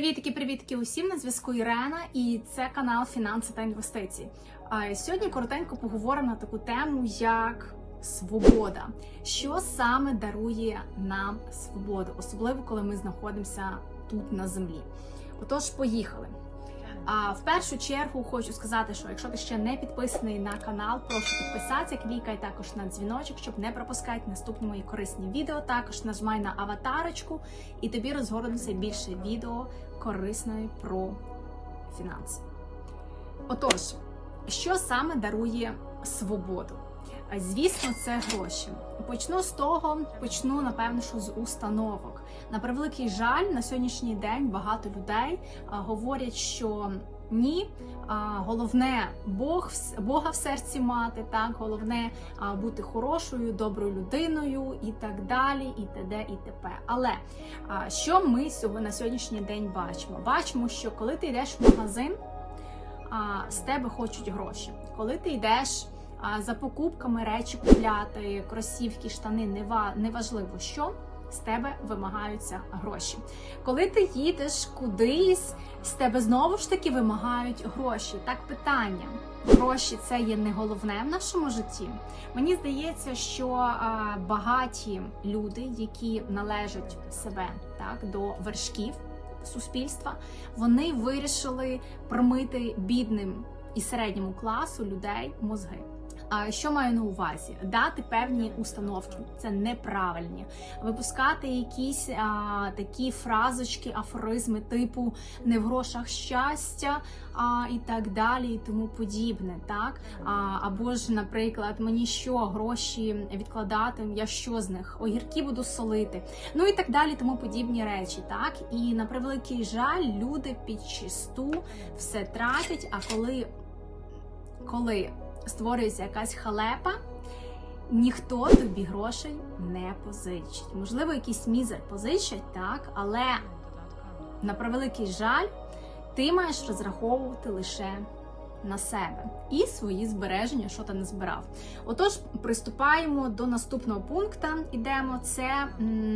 Привітки, привітки усім на зв'язку Ірена, і це канал Фінанси та інвестиції. Сьогодні коротенько поговоримо на таку тему, як свобода. Що саме дарує нам свободу, особливо коли ми знаходимося тут на землі. Отож, поїхали. А в першу чергу хочу сказати, що якщо ти ще не підписаний на канал, прошу підписатися, клікай також на дзвіночок, щоб не пропускати наступні мої корисні відео. Також нажимай на аватарочку, і тобі розгорнуться більше відео корисної про фінанси. Отож, що саме дарує свободу? Звісно, це гроші. Почну з того, почну напевно, що з установок. На превеликий жаль, на сьогоднішній день багато людей говорять, що ні, головне Бог Бога в серці мати, так головне бути хорошою, доброю людиною і так далі, і т.д. і т.п. Але що ми на сьогоднішній день бачимо? Бачимо, що коли ти йдеш в магазин, з тебе хочуть гроші. Коли ти йдеш за покупками речі купляти, кросівки, штани, нева- неважливо що. З тебе вимагаються гроші. Коли ти їдеш кудись, з тебе знову ж таки вимагають гроші. Так питання: гроші це є не головне в нашому житті. Мені здається, що багаті люди, які належать себе так до вершків суспільства, вони вирішили промити бідним і середньому класу людей мозги. Що маю на увазі? Дати певні установки, це неправильні. Випускати якісь а, такі фразочки, афоризми, типу не в грошах щастя, а і так далі, і тому подібне. Так а, або ж, наприклад, мені що гроші відкладати, я що з них огірки буду солити. Ну і так далі, тому подібні речі. Так і на превеликий жаль, люди підчисту все тратять. А коли, коли створюється якась халепа, ніхто тобі грошей не позичить. Можливо, якийсь мізер позичать, так, але на превеликий жаль, ти маєш розраховувати лише на себе і свої збереження, що ти не збирав. Отож, приступаємо до наступного пункту. Ідемо. Це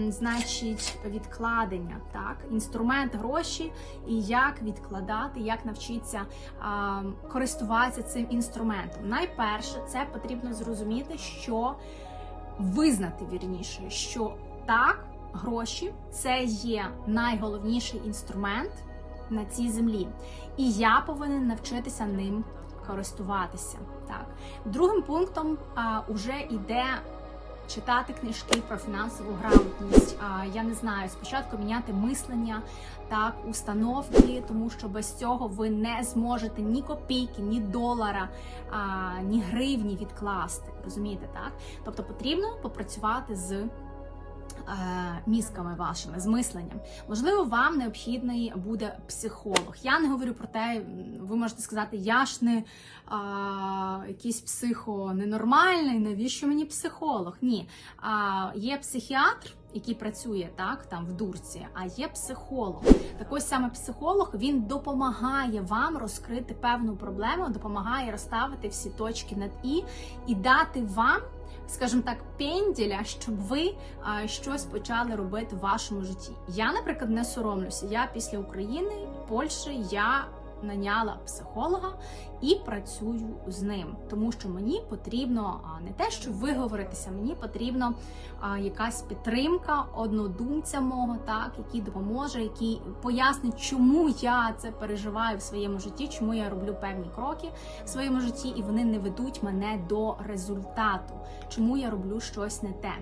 значить відкладення, так, інструмент гроші і як відкладати, як навчитися а, користуватися цим інструментом. Найперше, це потрібно зрозуміти, що визнати вірніше, що так, гроші це є найголовніший інструмент на цій землі, і я повинен навчитися ним користуватися. Так, другим пунктом а, уже йде. Читати книжки про фінансову грамотність. А, я не знаю, спочатку міняти мислення, так, установки, тому що без цього ви не зможете ні копійки, ні долара, а, ні гривні відкласти. Розумієте, так? Тобто потрібно попрацювати з мізками вашими, з мисленням. Можливо, вам необхідний буде психолог. Я не говорю про те, ви можете сказати, я ж не а, якийсь психоненормальний, навіщо мені психолог? Ні. А, є психіатр. Який працює так там в дурці, а є психолог. Так ось саме психолог він допомагає вам розкрити певну проблему, допомагає розставити всі точки над і і дати вам скажімо так, пенділя, щоб ви а, щось почали робити в вашому житті. Я, наприклад, не соромлюся. Я після України, Польщі, я наняла психолога і працюю з ним, тому що мені потрібно не те, щоб виговоритися, мені потрібно якась підтримка однодумця мого, так який допоможе, який пояснить, чому я це переживаю в своєму житті, чому я роблю певні кроки в своєму житті, і вони не ведуть мене до результату, чому я роблю щось не те.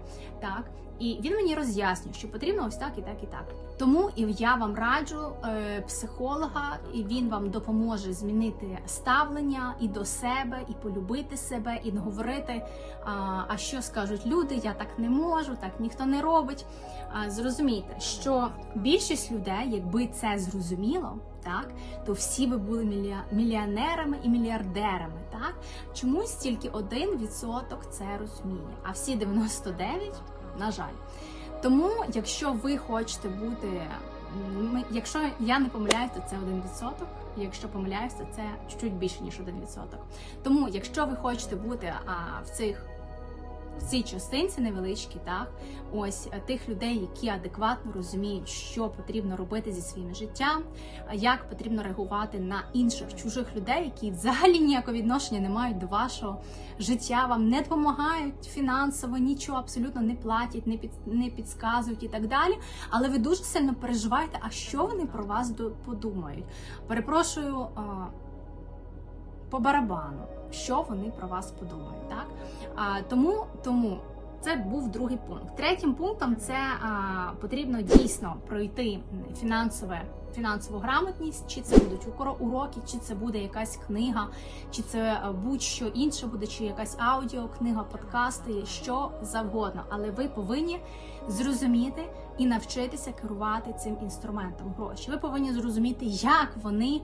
Так і він мені роз'яснює, що потрібно ось так і так і так. Тому і я вам раджу е, психолога, і він вам допоможе змінити ставлення і до себе, і полюбити себе, і говорити, а, що скажуть люди, я так не можу, так ніхто не робить. Зрозумійте, що більшість людей, якби це зрозуміло, так то всі би були мільйонерами і мільярдерами. Так чомусь тільки один відсоток це розуміє, а всі 99 на жаль. Тому, якщо ви хочете бути, якщо я не помиляюся, це 1%, Якщо помиляюся, це чуть більше ніж 1%. Тому, якщо ви хочете бути а, в цих в цій частинці невеличкій, так ось е, тих людей, які адекватно розуміють, що потрібно робити зі своїм життям, як потрібно реагувати на інших чужих людей, які взагалі ніякого відношення не мають до вашого життя, вам не допомагають фінансово, нічого абсолютно не платять, не під не підказують і так далі. Але ви дуже сильно переживаєте, а що вони про вас подумають. Перепрошую. По барабану, що вони про вас подумають, так? А, тому, тому це був другий пункт. Третім пунктом це а, потрібно дійсно пройти фінансове. Фінансову грамотність, чи це будуть уроки, чи це буде якась книга, чи це е, будь-що інше буде, чи якась аудіокнига, подкасти, що завгодно. Але ви повинні зрозуміти і навчитися керувати цим інструментом гроші. Ви повинні зрозуміти, як вони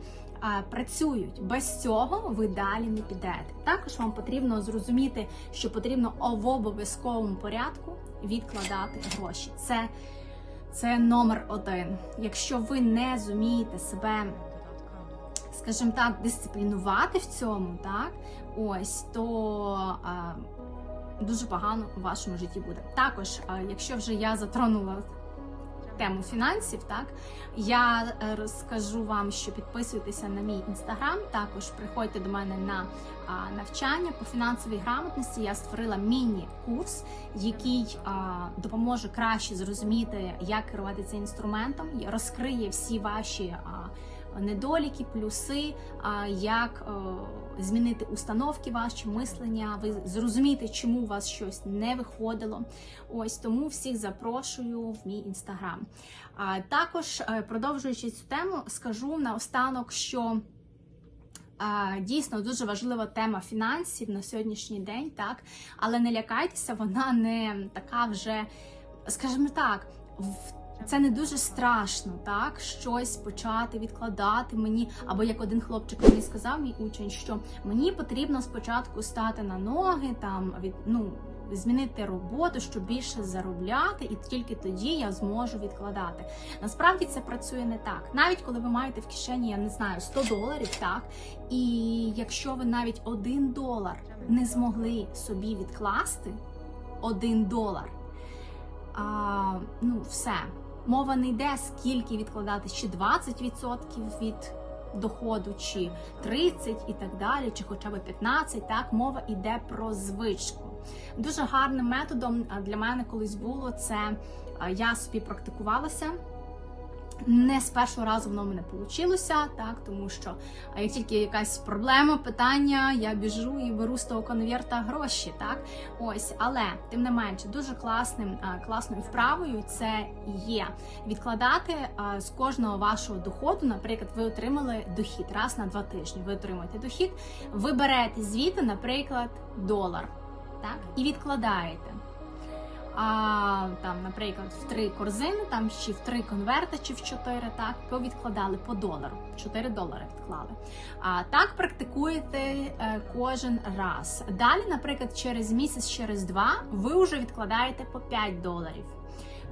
працюють. Без цього ви далі не підете. Також вам потрібно зрозуміти, що потрібно в обов'язковому порядку відкладати гроші. Це, це номер один. Якщо ви не зумієте себе скажімо так, дисциплінувати в цьому, так ось то дуже погано у вашому житті буде. Також, якщо вже я затронула тему фінансів, так я е, розкажу вам, що підписуйтеся на мій інстаграм. Також приходьте до мене на навчання по фінансовій грамотності. Я створила міні-курс, який допоможе краще зрозуміти, як керувати цим інструментом, розкриє всі ваші. Недоліки, плюси, як е, змінити установки ваші мислення, ви зрозумієте, чому у вас щось не виходило. Ось тому всіх запрошую в мій інстаграм. Також, е, продовжуючи цю тему, скажу наостанок, що. Дійсно дуже важлива тема фінансів на сьогоднішній день, так але не лякайтеся, вона не така вже, скажімо так, в це не дуже страшно, так щось почати відкладати мені. Або як один хлопчик мені сказав, мій учень, що мені потрібно спочатку стати на ноги, там від ну. Змінити роботу, щоб більше заробляти, і тільки тоді я зможу відкладати. Насправді це працює не так. Навіть коли ви маєте в кишені, я не знаю, 100 доларів, так і якщо ви навіть один долар не змогли собі відкласти, один долар, а, ну все. Мова не йде, скільки відкладати, чи 20% від доходу, чи 30% і так далі, чи хоча б 15%. Так, мова йде про звичку. Дуже гарним методом для мене колись було це. Я собі практикувалася. Не з першого разу воно в мене вийшло, так, тому що як тільки якась проблема, питання, я біжу і беру з того конверта гроші, так ось, але тим не менше, дуже класним класною вправою це є відкладати з кожного вашого доходу. Наприклад, ви отримали дохід раз на два тижні. Ви отримуєте дохід, ви берете звідти, наприклад, долар, так, і відкладаєте а, там, наприклад, в три корзини, там чи в три конверти, чи в чотири, так, то відкладали по долару. 4 долари відклали. А так практикуєте е, кожен раз. Далі, наприклад, через місяць, через два, ви вже відкладаєте по 5 доларів.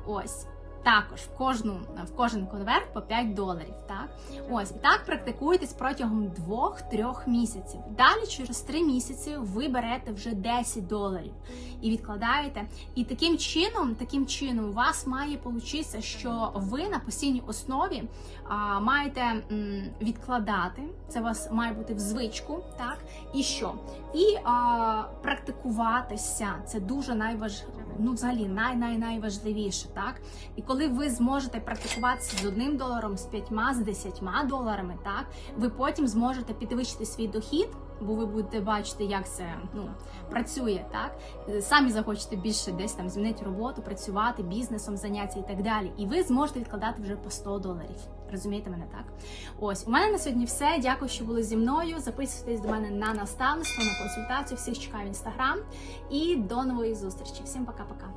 Ось. Також в кожну в кожен конверт по 5 доларів. Так, ось і так практикуєтесь протягом 2-3 місяців. Далі, через 3 місяці, ви берете вже 10 доларів і відкладаєте. І таким чином, таким чином, у вас має получитися, що ви на постійній основі а, маєте м, відкладати. Це у вас має бути в звичку, так і що? І а, практикуватися. Це дуже найваж... ну, взагалі най най найважливіше, так. І коли ви зможете практикуватися з одним доларом, з п'ятьма, з десятьма доларами, так ви потім зможете підвищити свій дохід, бо ви будете бачити, як це ну працює, так самі захочете більше десь там змінити роботу, працювати бізнесом, заняття і так далі. І ви зможете відкладати вже по 100 доларів. Розумієте мене так? Ось у мене на сьогодні все. Дякую, що були зі мною. Записуйтесь до мене на наставництво, на консультацію. Всіх чекаю в інстаграм. І до нової зустрічі. Всім пока-пока.